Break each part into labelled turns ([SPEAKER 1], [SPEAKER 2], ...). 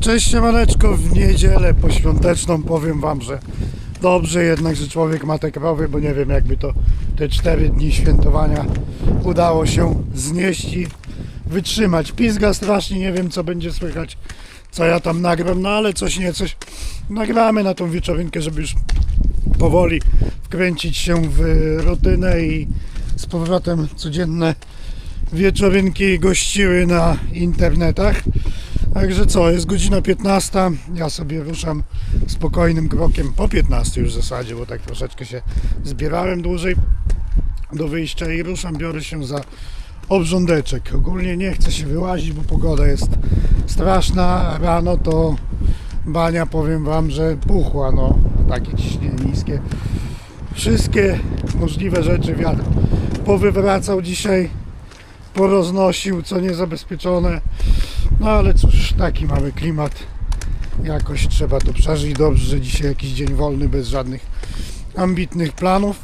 [SPEAKER 1] Cześć siemaneczko, w niedzielę poświąteczną powiem wam, że dobrze jednak, że człowiek ma te krowy, bo nie wiem jakby to te 4 dni świętowania udało się znieść i wytrzymać. Pizga strasznie, nie wiem co będzie słychać, co ja tam nagram, no ale coś nie coś nagramy na tą wieczorynkę, żeby już powoli wkręcić się w rutynę i z powrotem codzienne wieczorynki gościły na internetach. Także co, jest godzina 15. Ja sobie ruszam spokojnym krokiem po 15 już w zasadzie, bo tak troszeczkę się zbierałem dłużej do wyjścia i ruszam, biorę się za obrządeczek. Ogólnie nie chcę się wyłazić, bo pogoda jest straszna. Rano to bania, powiem Wam, że puchła, no takie ciśnienie niskie. Wszystkie możliwe rzeczy wiatr powywracał dzisiaj, poroznosił, co niezabezpieczone. No ale cóż, taki mamy klimat. Jakoś trzeba to przeżyć. Dobrze, że dzisiaj jakiś dzień wolny, bez żadnych ambitnych planów.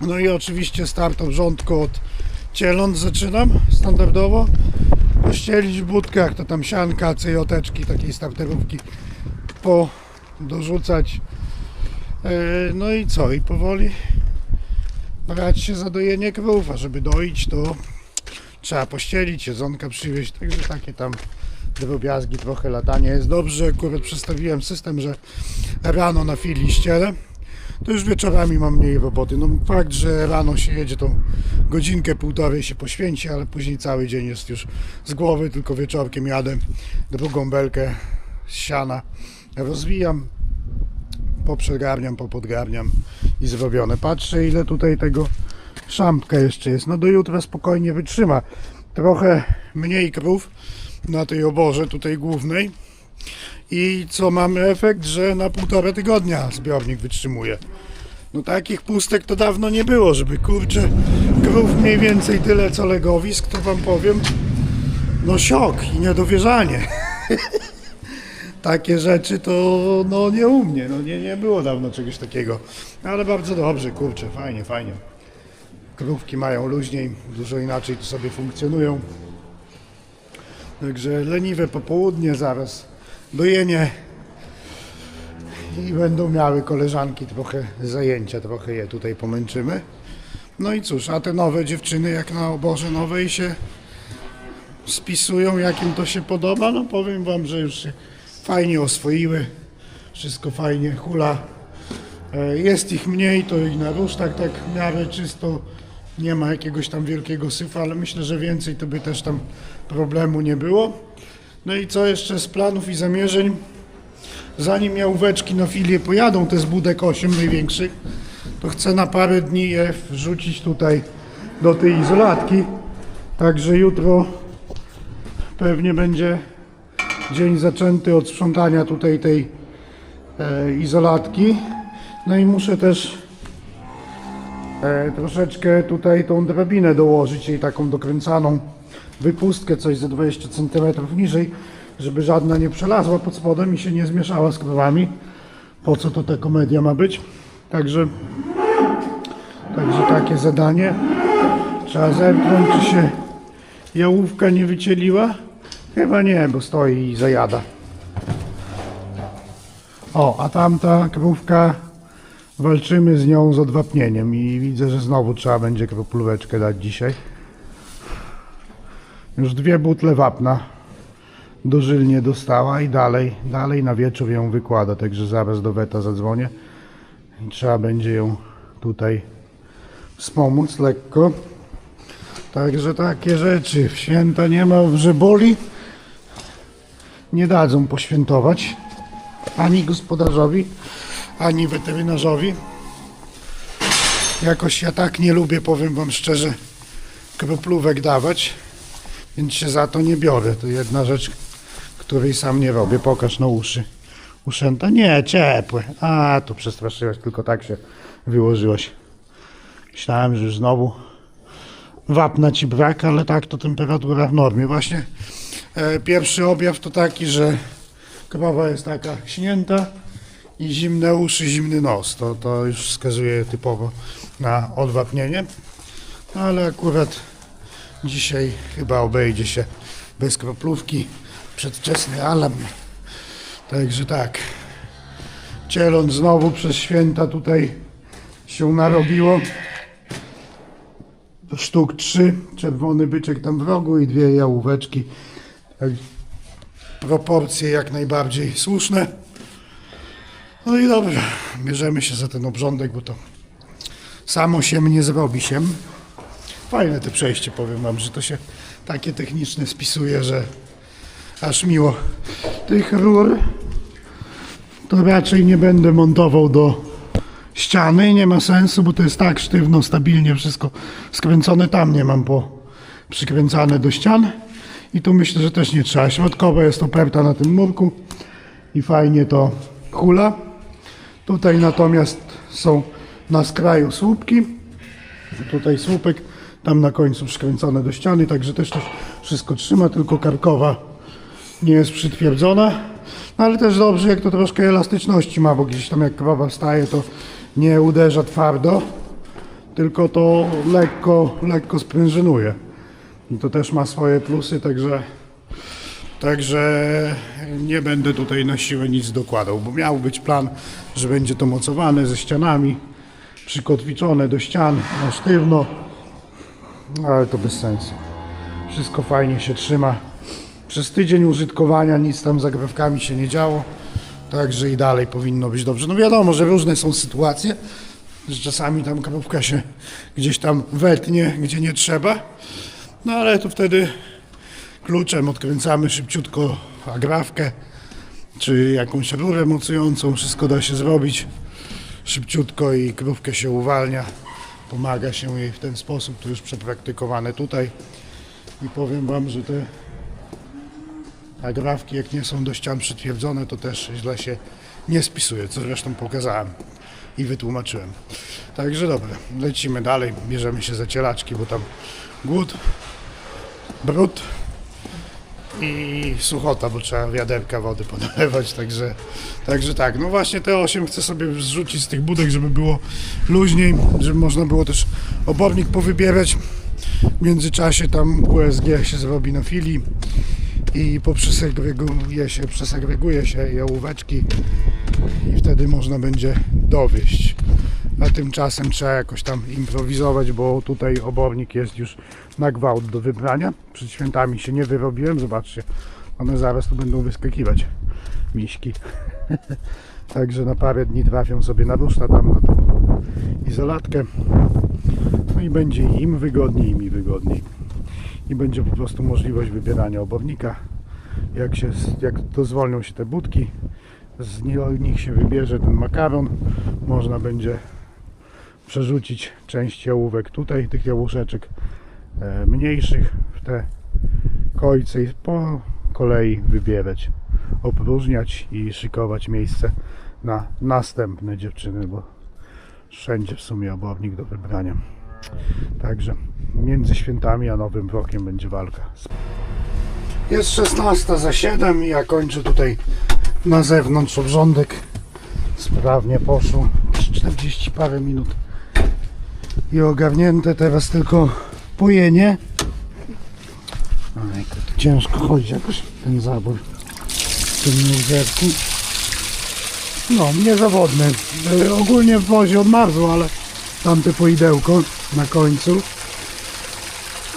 [SPEAKER 1] No i oczywiście start obrządku od cieląt zaczynam standardowo. Pościelić w budkach, to tam sianka, cyjoteczki, takiej starterówki po dorzucać. E, No i co? I powoli brać się za dojenie krów, a żeby doić to trzeba pościelić, jedzonka przywieźć, także takie tam drobiazgi, trochę latanie. Jest dobrze, akurat przestawiłem system, że rano na fili ścielę, to już wieczorami mam mniej roboty. No fakt, że rano się jedzie, to godzinkę, półtorej się poświęci, ale później cały dzień jest już z głowy, tylko wieczorkiem jadę drugą belkę z siana, rozwijam, poprzegarniam, popodgarniam i zrobione. Patrzę ile tutaj tego szampka jeszcze jest. No do jutra spokojnie wytrzyma. Trochę mniej krów na tej oborze tutaj głównej. I co mamy efekt, że na półtora tygodnia zbiornik wytrzymuje. No takich pustek to dawno nie było, żeby kurczę krów mniej więcej tyle co legowisk, to wam powiem. No siok i niedowierzanie. Takie rzeczy to no nie u mnie, no nie, nie było dawno czegoś takiego. Ale bardzo dobrze, kurczę, fajnie, fajnie. Krówki mają luźniej, dużo inaczej tu sobie funkcjonują. Także leniwe popołudnie zaraz, dojenie i będą miały koleżanki trochę zajęcia, trochę je tutaj pomęczymy. No i cóż, a te nowe dziewczyny jak na oborze nowej się spisują, jak im to się podoba, no powiem wam, że już się fajnie oswoiły, wszystko fajnie hula. E, Jest ich mniej, to i na rusztach tak w miarę czysto, nie ma jakiegoś tam wielkiego syfa, ale myślę, że więcej to by też tam problemu nie było. No i co jeszcze z planów i zamierzeń? Zanim jałóweczki na filię pojadą, te z budek 8 największych, to chcę na parę dni je wrzucić tutaj do tej izolatki. Także jutro pewnie będzie dzień zaczęty od sprzątania tutaj tej e, izolatki. No i muszę też e, troszeczkę tutaj tą drabinę dołożyć, jej taką dokręcaną wypustkę, coś ze 20 cm niżej, żeby żadna nie przelazła pod spodem i się nie zmieszała z krowami. Po co to ta komedia ma być? Także, także takie zadanie. Trzeba zerknąć, czy się jałówka nie wycieliła. Chyba nie, bo stoi i zajada. O, a tamta krówka walczymy z nią z odwapnieniem i widzę, że znowu trzeba będzie kroplóweczkę dać dzisiaj. Już dwie butle wapna dożylnie dostała i dalej, dalej na wieczór ją wykłada, także zaraz do weta zadzwonię i trzeba będzie ją tutaj wspomóc lekko. Także takie rzeczy. W święta nie ma że boli. Nie dadzą poświętować ani gospodarzowi, ani weterynarzowi. Jakoś ja tak nie lubię, powiem Wam szczerze, kroplówek dawać, więc się za to nie biorę. To jedna rzecz, której sam nie robię. Pokaż na uszy. Uszęta? Nie, ciepłe. A, tu przestraszyłeś, tylko tak się wyłożyłeś. Myślałem, że już znowu wapna ci brak, ale tak to temperatura w normie. Właśnie e, pierwszy objaw to taki, że krowa jest taka śnięta i zimne uszy, zimny nos. To, to już wskazuje typowo na odwapnienie. Ale akurat dzisiaj chyba obejdzie się bez kroplówki. przedwczesny alarm. Także tak. Cieląc znowu przez święta tutaj się narobiło. Sztuk trzy, czerwony byczek tam w rogu i dwie jałóweczki. Proporcje jak najbardziej słuszne. No i dobrze, bierzemy się za ten obrządek, bo to samo się nie zrobi się. Fajne te przejście, powiem wam, że to się takie techniczne spisuje, że aż miło. Tych rur to raczej nie będę montował do ściany, nie ma sensu, bo to jest tak sztywno, stabilnie wszystko skręcone. Tam nie mam po przykręcane do ścian i tu myślę, że też nie trzeba. Środkowa jest oparta na tym murku i fajnie to hula. Tutaj natomiast są na skraju słupki. Tutaj słupek, tam na końcu przykręcone do ściany, także też to wszystko trzyma, tylko karkowa nie jest przytwierdzona. No ale też dobrze, jak to troszkę elastyczności ma, bo gdzieś tam jak krowa wstaje, to nie uderza twardo, tylko to lekko, lekko sprężynuje. I to też ma swoje plusy, także, także nie będę tutaj na siłę nic dokładał, bo miał być plan, że będzie to mocowane ze ścianami, przykotwiczone do ścian na sztywno, ale to bez sensu. Wszystko fajnie się trzyma. Przez tydzień użytkowania nic tam z zagrywkami się nie działo, także i dalej powinno być dobrze. No wiadomo, że różne są sytuacje, że czasami tam krówka się gdzieś tam wetnie, gdzie nie trzeba, no ale to wtedy kluczem odkręcamy szybciutko agrawkę, czy jakąś rurę mocującą, wszystko da się zrobić szybciutko i krówkę się uwalnia. Pomaga się jej w ten sposób, to już przepraktykowane tutaj. I powiem Wam, że te agrafki, jak nie są do ścian przytwierdzone, to też źle się nie spisuje, co zresztą pokazałem i wytłumaczyłem. Także dobra, lecimy dalej, bierzemy się za cielaczki, bo tam głód, brud i suchota, bo trzeba wiaderka wody podlewać, także, także tak. No właśnie te 8 chcę sobie zrzucić z tych budek, żeby było luźniej, żeby można było też obornik powybierać. W międzyczasie tam USG się zrobi na filii i poprzesegreguje się, przesegreguje się jałóweczki i wtedy można będzie dowieść. A tymczasem trzeba jakoś tam improwizować, bo tutaj obornik jest już na gwałt do wybrania. Przed świętami się nie wyrobiłem, zobaczcie, one zaraz tu będą wyskakiwać, miśki. Także na parę dni trafią sobie na ruszta tam na tą izolatkę. No i będzie im wygodniej, i mi wygodniej. I będzie po prostu możliwość wybierania obornika. Jak, się, jak dozwolnią się te budki, z nich się wybierze ten makaron, można będzie przerzucić część jałówek tutaj, tych jałóweczek e, mniejszych w te kojce i po kolei wybierać, opróżniać i szykować miejsce na następne dziewczyny, bo wszędzie w sumie obornik do wybrania. Także między świętami a Nowym Rokiem będzie walka. Jest 16 za 7 i ja kończę tutaj na zewnątrz obrządek. Sprawnie poszło. 40 parę minut i ogarnięte. Teraz tylko pojenie. Ojku, to ciężko chodzi jakoś ten zabór tym zerku. No, niezawodny. E, Ogólnie w wozie odmarzło, ale tamte poidełko na końcu.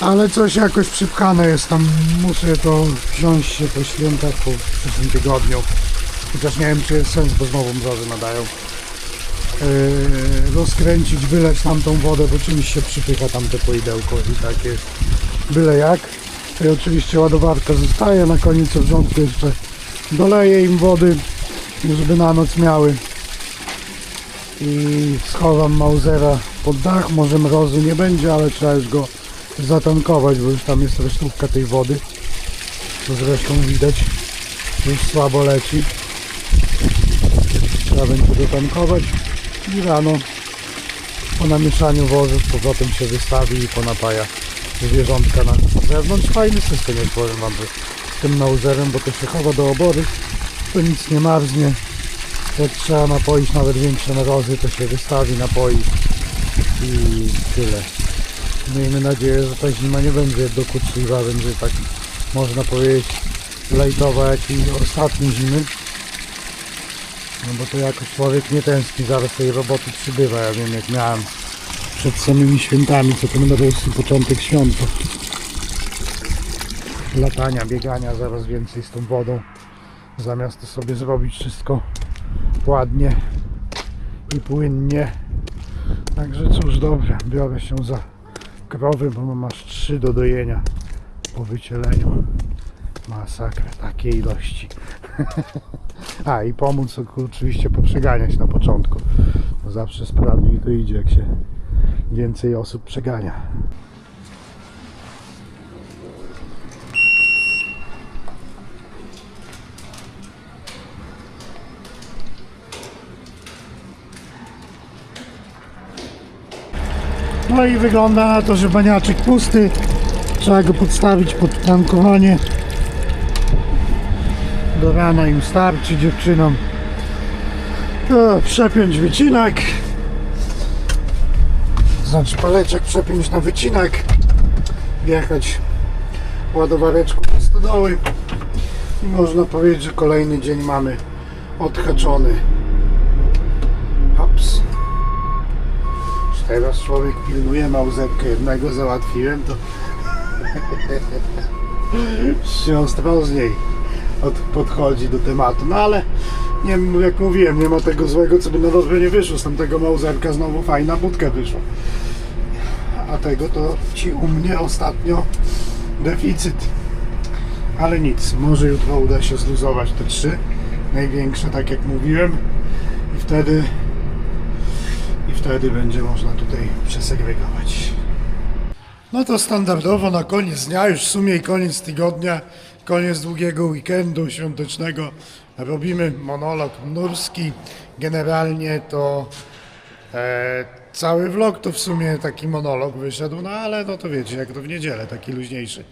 [SPEAKER 1] Ale coś jakoś przypchane jest tam. Muszę to wziąć się po świętach po przyszłym tygodniu. Chociaż nie wiem, czy jest sens, bo znowu mrozy nadają. Yy, rozkręcić, wyleć tamtą wodę, bo czymś się przypycha tamte poidełko i tak jest byle jak. I oczywiście ładowarka zostaje, na koniec wrzątku jeszcze doleję im wody, żeby na noc miały. I schowam Mausera pod dach, może mrozu nie będzie, ale trzeba już go zatankować, bo już tam jest resztówka tej wody. To zresztą widać, już słabo leci. Trzeba będzie dotankować i rano po namieszaniu wozu z powrotem się wystawi i ponapaja zwierzątka na zewnątrz. Fajny system, jak powiem wam, z tym nauzerem, bo to się chowa do obory, to nic nie marznie. Jak trzeba napoić nawet większe mrozy, to się wystawi, napoi i tyle. Miejmy nadzieję, że ta zima nie będzie dokuczliwa, będzie tak, można powiedzieć, lejtowa jak i ostatnie zimy. No bo to jakoś człowiek nie tęskni, zaraz tej roboty przybywa. Ja wiem jak miałem przed samymi świętami, co to prostu początek świąt. Latania, biegania, zaraz więcej z tą wodą. Zamiast to sobie zrobić wszystko ładnie i płynnie. Także cóż, dobrze, biorę się za krowy, bo mam aż trzy do dojenia po wycieleniu. Masakra, takiej ilości. A i pomóc oczywiście poprzeganiać na początku. To zawsze sprawniej to idzie, jak się więcej osób przegania. No i wygląda na to, że baniaczek pusty. Trzeba go podstawić pod tankowanie. Do rana im starczy dziewczynom. O, przepiąć wycinek. Znaczy paleczek przepiąć na wycinek. Wjechać ładowareczką do stodoły. I można powiedzieć, że kolejny dzień mamy odhaczony. Już Teraz człowiek pilnuje małżetkę. Jednego załatwiłem, to się ostrożniej od, podchodzi do tematu. No ale nie jak mówiłem, nie ma tego złego, co by na dobrze nie wyszło. Z tamtego małżerka znowu fajna budka wyszła. A tego to ci u mnie ostatnio deficyt. Ale nic, może jutro uda się zluzować te trzy największe, tak jak mówiłem. I wtedy i wtedy będzie można tutaj przesegregować. No to standardowo na koniec dnia, już w sumie koniec tygodnia, koniec długiego weekendu świątecznego, robimy monolog nurski. Generalnie to e, cały vlog to w sumie taki monolog wyszedł, no ale no to wiecie, jak to w niedzielę, taki luźniejszy.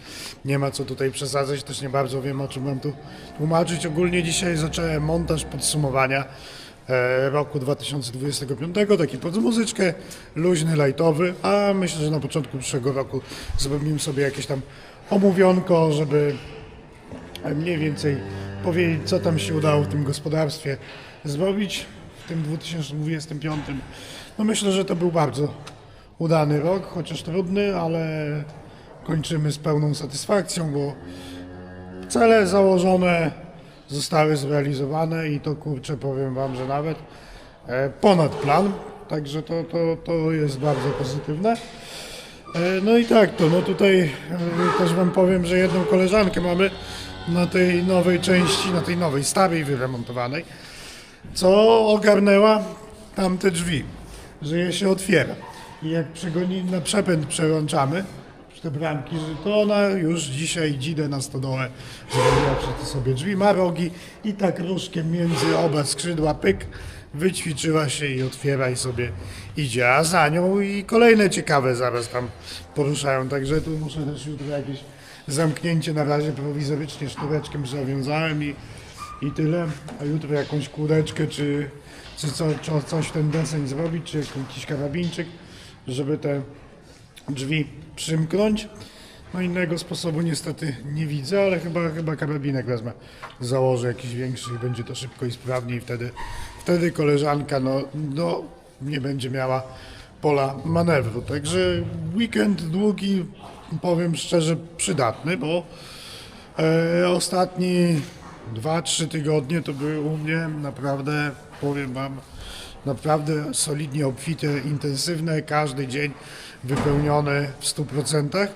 [SPEAKER 1] Nie ma co tutaj przesadzać, też nie bardzo wiem o czym mam tu tłumaczyć. Ogólnie dzisiaj zacząłem montaż podsumowania e, roku 2025, taki pod muzyczkę, luźny, lightowy, a myślę, że na początku przyszłego roku zrobimy sobie jakieś tam omówionko, żeby mniej więcej powiedzieć, co tam się udało w tym gospodarstwie zrobić w tym 2025. No myślę, że to był bardzo udany rok, chociaż trudny, ale kończymy z pełną satysfakcją, bo cele założone zostały zrealizowane i to kurczę powiem Wam, że nawet e, ponad plan, także to, to, to jest bardzo pozytywne. E, No i tak to, no tutaj e, też Wam powiem, że jedną koleżankę mamy na tej nowej części, na tej nowej, starej wyremontowanej, co ogarnęła tamte drzwi, że je się otwiera. I jak przegoni, na przepęd przełączamy, te bramki, że to ona już dzisiaj dzidę na stodołę, zrobiła przed sobie drzwi, ma rogi i tak różkiem między oba skrzydła pyk, wyćwiczyła się i otwiera i sobie idzie, a za nią i kolejne ciekawe zaraz tam poruszają, także tu muszę też jutro jakieś zamknięcie na razie prowizorycznie sztureczkiem zawiązałem i, i tyle, a jutro jakąś kółeczkę czy, czy co, co, coś ten deseń zrobić, czy jakiś karabinczyk, żeby te drzwi przymknąć. No innego sposobu niestety nie widzę, ale chyba, chyba karabinek wezmę, założę jakiś większy i będzie to szybko i sprawnie i wtedy, wtedy koleżanka no, no, nie będzie miała pola manewru. Także weekend długi, powiem szczerze, przydatny, bo e, ostatni 2-3 tygodnie to były u mnie naprawdę, powiem Wam, naprawdę solidnie obfite, intensywne, każdy dzień wypełniony w 100%.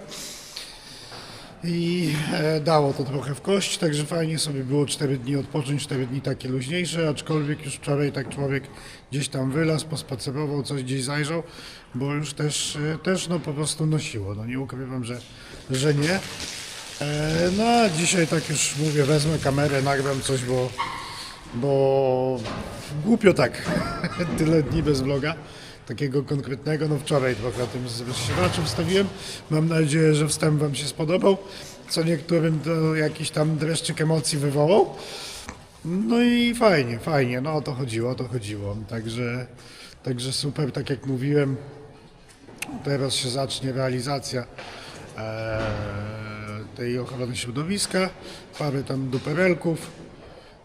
[SPEAKER 1] I e, dało to trochę w kość, także fajnie sobie było 4 dni odpocząć, 4 dni takie luźniejsze, aczkolwiek już wczoraj tak człowiek gdzieś tam wylazł, pospacerował, coś gdzieś zajrzał, bo już też, e, też no po prostu nosiło, no nie ukrywam, że, że nie. E, no a dzisiaj tak już mówię, wezmę kamerę, nagram coś, bo, bo głupio tak, tyle dni bez vloga takiego konkretnego. No wczoraj trochę o tym z rozsiewaczem wstawiłem. Mam nadzieję, że wstęp Wam się spodobał. Co niektórym to jakiś tam dreszczyk emocji wywołał. No i fajnie, fajnie. No o to chodziło, o to chodziło. Także, także super, tak jak mówiłem. Teraz się zacznie realizacja e, tej ochrony środowiska, parę tam duperelków,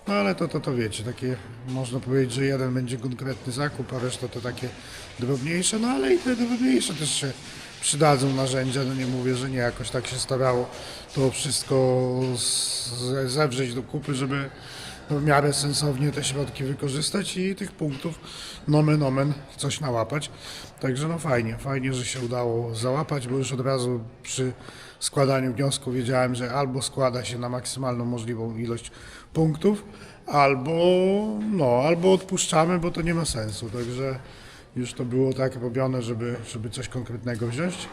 [SPEAKER 1] no ale to, to, to wiecie, takie można powiedzieć, że jeden będzie konkretny zakup, a reszta to takie drobniejsze, no ale i te drobniejsze też się przydadzą narzędzia, no nie mówię, że nie, jakoś tak się starało to wszystko zewrzeć do kupy, żeby w miarę sensownie te środki wykorzystać i tych punktów nomen omen coś nałapać. Także no fajnie, fajnie, że się udało załapać, bo już od razu przy składaniu wniosku wiedziałem, że albo składa się na maksymalną możliwą ilość punktów, albo no, albo odpuszczamy, bo to nie ma sensu. Także już to było tak robione, żeby, żeby coś konkretnego wziąć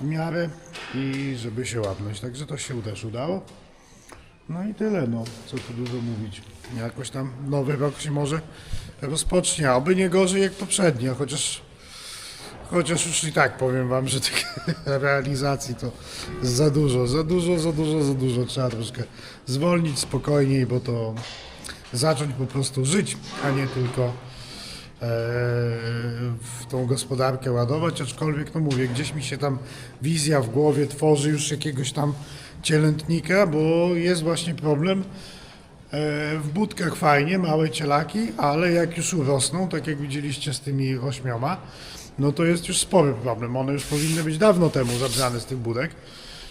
[SPEAKER 1] w miarę i żeby się łapnąć. Także to się też udało. No i tyle, no, co tu dużo mówić. Jakoś tam nowy rok się może rozpocznie, oby nie gorzej jak poprzednio, chociaż chociaż już i tak powiem wam, że tych realizacji to za dużo, za dużo, za dużo, za dużo. Trzeba troszkę zwolnić spokojniej, bo to zacząć po prostu żyć, a nie tylko e, w tą gospodarkę ładować, aczkolwiek no mówię, gdzieś mi się tam wizja w głowie tworzy już jakiegoś tam cielętnika, bo jest właśnie problem. E, W budkach fajnie, małe cielaki, ale jak już urosną, tak jak widzieliście z tymi ośmioma, no to jest już spory problem. One już powinny być dawno temu zabrane z tych budek.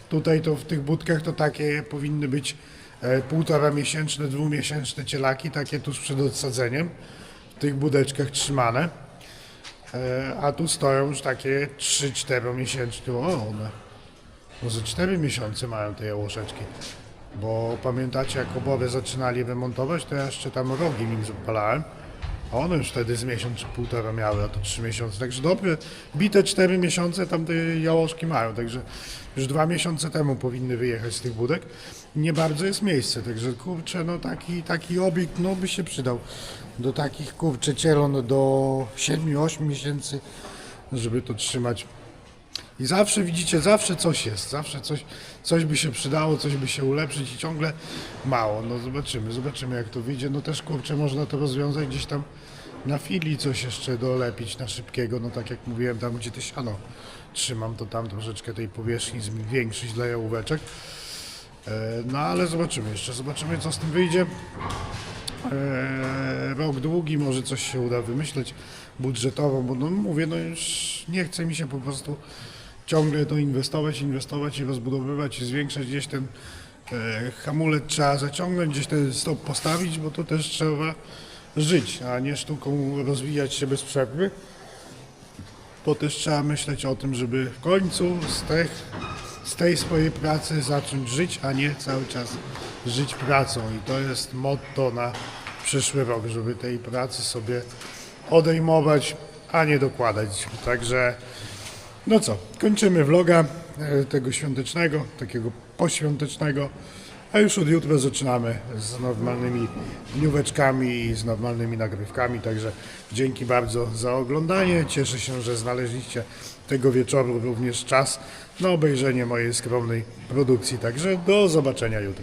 [SPEAKER 1] Tutaj to w tych budkach to takie powinny być e, półtora miesięczne, dwumiesięczne cielaki, takie tuż przed odsadzeniem, w tych budeczkach trzymane. E, A tu stoją już takie 3-4 miesięczne. O, one może 4 miesiące mają te jałoszeczki. Bo pamiętacie, jak obowy zaczynali remontować, to ja jeszcze tam rogi nim zapalałem. One już wtedy z miesiąc czy półtora miały, a to 3 miesiące. Także dobre, bite 4 miesiące tam te jałoszki mają. Także już dwa miesiące temu powinny wyjechać z tych budek. Nie bardzo jest miejsce, także kurczę, no taki, taki obiekt no by się przydał. Do takich kurczę cielon do 7-8 miesięcy, żeby to trzymać i zawsze widzicie, zawsze coś jest, zawsze coś, coś by się przydało, coś by się ulepszyć i ciągle mało. No zobaczymy, zobaczymy jak to wyjdzie. No też kurczę, można to rozwiązać gdzieś tam na filii coś jeszcze dolepić na szybkiego. No tak jak mówiłem, tam gdzie te siano trzymam, to tam troszeczkę tej powierzchni zwiększyć dla jałóweczek. E, No ale zobaczymy jeszcze, zobaczymy co z tym wyjdzie. Eee, rok długi, może coś się uda wymyśleć budżetowo, bo no mówię, no już nie chce mi się po prostu ciągle to inwestować, inwestować i rozbudowywać i zwiększać gdzieś ten e, hamulec trzeba zaciągnąć, gdzieś ten stop postawić, bo to też trzeba żyć, a nie sztuką rozwijać się bez przerwy. Bo też trzeba myśleć o tym, żeby w końcu z, tych, z tej swojej pracy zacząć żyć, a nie cały czas żyć pracą. I to jest motto na przyszły rok, żeby tej pracy sobie odejmować, a nie dokładać. Także, no co, kończymy vloga e, tego świątecznego, takiego poświątecznego. A już od jutra zaczynamy z normalnymi dnióweczkami i z normalnymi nagrywkami, także dzięki bardzo za oglądanie. Cieszę się, że znaleźliście tego wieczoru również czas na obejrzenie mojej skromnej produkcji, także do zobaczenia jutro.